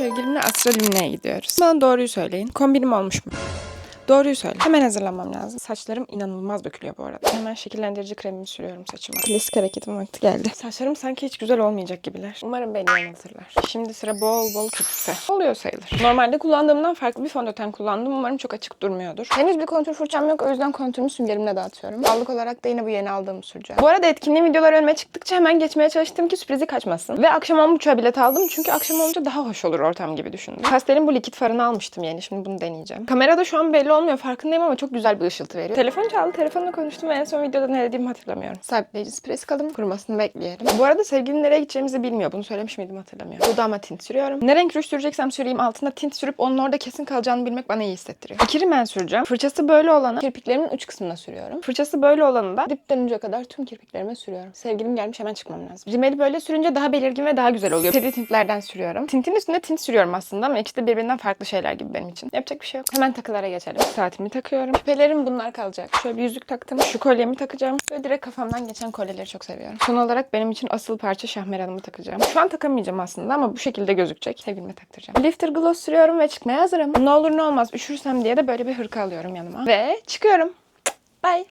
sevgilimle Astra Lumine'ye gidiyoruz. Bana doğruyu söyleyin. Kombinim olmuş mu? Doğruyu söyle. Hemen hazırlanmam lazım. Saçlarım inanılmaz dökülüyor bu arada. Hemen şekillendirici kremimi sürüyorum saçıma. Klasik hareketim vakti geldi. Saçlarım sanki hiç güzel olmayacak gibiler. Umarım beni yanıltırlar. Şimdi sıra bol bol köpükte. Oluyor sayılır. Normalde kullandığımdan farklı bir fondöten kullandım. Umarım çok açık durmuyordur. Henüz bir kontür fırçam yok. O yüzden kontürümü süngerimle dağıtıyorum. Allık olarak da yine bu yeni aldığımı süreceğim. Bu arada etkinliğin videoları önüme çıktıkça hemen geçmeye çalıştım ki sürprizi kaçmasın. Ve akşam 10.30'a bilet aldım. Çünkü akşam olunca daha hoş olur ortam gibi düşündüm. Pastelin bu likit farını almıştım yeni. Şimdi bunu deneyeceğim. Kamerada şu an belli olmuyor farkındayım ama çok güzel bir ışıltı veriyor. Telefon çaldı. Telefonla konuştum ve en son videoda ne dediğimi hatırlamıyorum. Sabitleyici sprey sıkalım. Kurumasını bekleyelim. Bu arada sevgilim nereye gideceğimizi bilmiyor. Bunu söylemiş miydim hatırlamıyorum. Dudağıma tint sürüyorum. Ne renk ruj süreceksem süreyim altına tint sürüp onun orada kesin kalacağını bilmek bana iyi hissettiriyor. İki rimen süreceğim. Fırçası böyle olanı kirpiklerimin uç kısmına sürüyorum. Fırçası böyle olanı da dipten uca kadar tüm kirpiklerime sürüyorum. Sevgilim gelmiş hemen çıkmam lazım. Rimeli böyle sürünce daha belirgin ve daha güzel oluyor. Seri tintlerden sürüyorum. Tintin üstünde tint sürüyorum aslında ama ikisi de birbirinden farklı şeyler gibi benim için. Yapacak bir şey yok. Hemen takılara geçelim. Saatimi takıyorum. Küpelerim bunlar kalacak. Şöyle bir yüzük taktım. Şu kolyemi takacağım. Ve direkt kafamdan geçen kolyeleri çok seviyorum. Son olarak benim için asıl parça şahmeranımı takacağım. Şu an takamayacağım aslında ama bu şekilde gözükecek. Sevgilime taktıracağım. Lifter gloss sürüyorum ve çıkmaya hazırım. Ne olur ne olmaz üşürsem diye de böyle bir hırka alıyorum yanıma. Ve çıkıyorum. Bye.